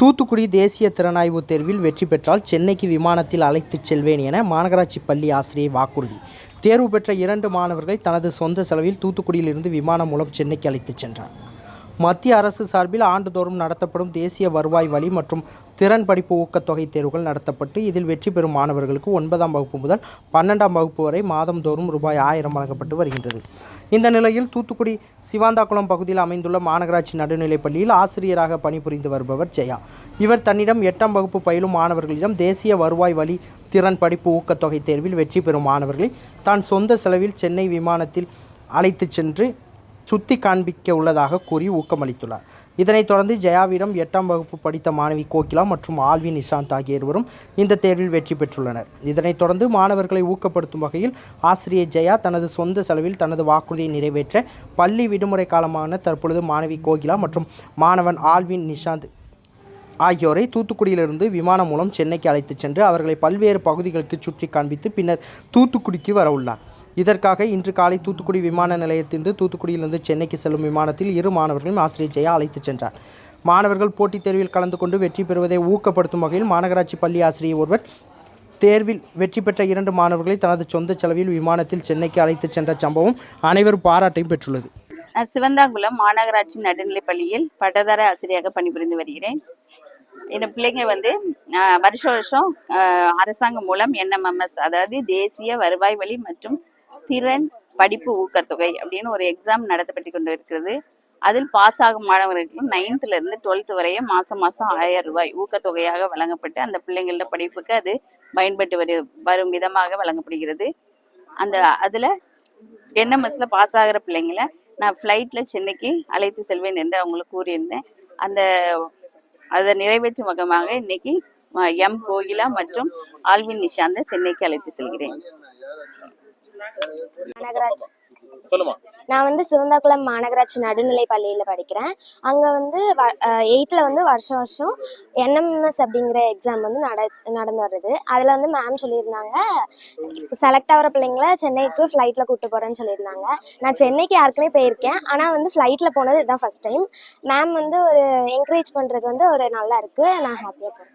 தூத்துக்குடி தேசிய திறனாய்வு தேர்வில் வெற்றி பெற்றால் சென்னைக்கு விமானத்தில் அழைத்துச் செல்வேன் என மாநகராட்சி பள்ளி ஆசிரியை வாக்குறுதி. தேர்வு பெற்ற இரண்டு மாணவர்களை தனது சொந்த செலவில் தூத்துக்குடியிலிருந்து விமானம் மூலம் சென்னைக்கு அழைத்துச் சென்றார். மத்திய அரசு சார்பில் ஆண்டுதோறும் நடத்தப்படும் தேசிய வருவாய் வழி மற்றும் திறன் படிப்பு ஊக்கத்தொகை தேர்வுகள் நடத்தப்பட்டு இதில் வெற்றி பெறும் மாணவர்களுக்கு ஒன்பதாம் வகுப்பு முதல் பன்னெண்டாம் வகுப்பு வரை மாதந்தோறும் ரூபாய் ஆயிரம் வழங்கப்பட்டு வருகின்றது. இந்த நிலையில் தூத்துக்குடி சிவாந்தாக்குளம் பகுதியில் அமைந்துள்ள மாநகராட்சி நடுநிலைப் பள்ளியில் ஆசிரியராக பணிபுரிந்து வருபவர் ஜெயா. இவர் தன்னிடம் எட்டாம் வகுப்பு பயிலும் மாணவர்களிடம் தேசிய வருவாய் வழி திறன் படிப்பு ஊக்கத்தொகை தேர்வில் வெற்றி பெறும் மாணவர்களை தான் சொந்த செலவில் சென்னை விமானத்தில் அழைத்துச் சென்று சுத்தி காண்பிக்க உள்ளதாக கூறி ஊக்கமளித்துள்ளார். இதனைத் தொடர்ந்து ஜெயாவிடம் எட்டாம் வகுப்பு படித்த மாணவி கோகிலா மற்றும் ஆல்வி நிஷாந்த் ஆகிய இருவரும் இந்த தேர்வில் வெற்றி பெற்றுள்ளனர். இதனைத் தொடர்ந்து மாணவர்களை ஊக்கப்படுத்தும் வகையில் ஆசிரியர் ஜெயா தனது சொந்த செலவில் தனது வாக்குறுதியை நிறைவேற்ற பள்ளி விடுமுறை காலமான தற்பொழுது மாணவி கோகிலா மற்றும் மாணவன் ஆல்வின் நிஷாந்த் ஆகியோரை தூத்துக்குடியிலிருந்து விமானம் மூலம் சென்னைக்கு அழைத்துச் சென்று அவர்களை பல்வேறு பகுதிகளுக்கு சுற்றி காண்பித்து பின்னர் தூத்துக்குடிக்கு வரவுள்ளார். இதற்காக இன்று காலை தூத்துக்குடி விமான நிலையத்திலிருந்து தூத்துக்குடியிலிருந்து சென்னைக்கு செல்லும் விமானத்தில் இரு மாணவர்களையும் ஆசிரியர் ஜெயா அழைத்துச் சென்றார். மாணவர்கள் போட்டித் தேர்வில் கலந்து கொண்டு வெற்றி பெறுவதை ஊக்கப்படுத்தும் வகையில் மாநகராட்சி பள்ளி ஆசிரியர் ஒருவர் தேர்வில் வெற்றி பெற்ற இரண்டு மாணவர்களை தனது சொந்த செலவில் விமானத்தில் சென்னைக்கு அழைத்துச் சென்ற சம்பவம் அனைவரும் பாராட்டையும் பெற்றுள்ளது. சிவந்தாங்குளம் மாநகராட்சி நடுநிலைப் பள்ளியில் பட்டதார ஆசிரியராக பணிபுரிந்து வருகிறேன். என் பிள்ளைங்க வந்து வருஷ வருஷம் அரசாங்கம் மூலம் என்எம்எம்எஸ் அதாவது தேசிய வருவாய் வழி மற்றும் திறன் படிப்பு ஊக்கத்தொகை அப்படின்னு ஒரு எக்ஸாம் நடத்தப்பட்டு கொண்டு இருக்கிறது அதில் பாஸ் ஆகும் மாணவர்களுக்கு நைன்த்ல இருந்து டுவெல்த் வரையும் மாசம் மாசம் ஆயிரம் ரூபாய் ஊக்கத்தொகையாக வழங்கப்பட்டு அந்த பிள்ளைங்களோட படிப்புக்கு அது பயன்பட்டு வரு வரும் விதமாக வழங்கப்படுகிறது. அந்த அதுல என்எம்எஸ்ல பாஸ் ஆகிற பிள்ளைங்கள நான் ஃப்ளைட்ல சென்னைக்கு அழைத்து செல்வேன் என்று அவங்களுக்கு கூறியிருந்தேன். அந்த அதை நிறைவேற்றும் வகமாக இன்னைக்கு எம் கோகிலா மற்றும் ஆல்வின் நிஷாந்தை சென்னைக்கு அழைத்து செல்கிறேன். சொல்லுமா. நான் வந்து சிவந்தாக்குளம் மாநகராட்சி நடுநிலை பள்ளியில் படிக்கிறேன். அங்கே வந்து எயித்தில் வந்து வருஷம் வருஷம் என்எம்எஸ் அப்படிங்கிற எக்ஸாம் வந்து நட நடந்து வருது. அதில் வந்து மேம் சொல்லியிருந்தாங்க செலக்ட் ஆகிற பிள்ளைங்கள சென்னைக்கு ஃப்ளைட்டில் கூப்பிட்டு போகிறேன்னு சொல்லியிருந்தாங்க. நான் சென்னைக்கு ஏற்கனவே போயிருக்கேன். ஆனால் வந்து ஃப்ளைட்டில் போனது இதுதான் ஃபஸ்ட் டைம் மேம் வந்து ஒரு என்கரேஜ் பண்ணுறது வந்து ஒரு நல்லா இருக்குது நான் ஹாப்பியாக போகிறேன்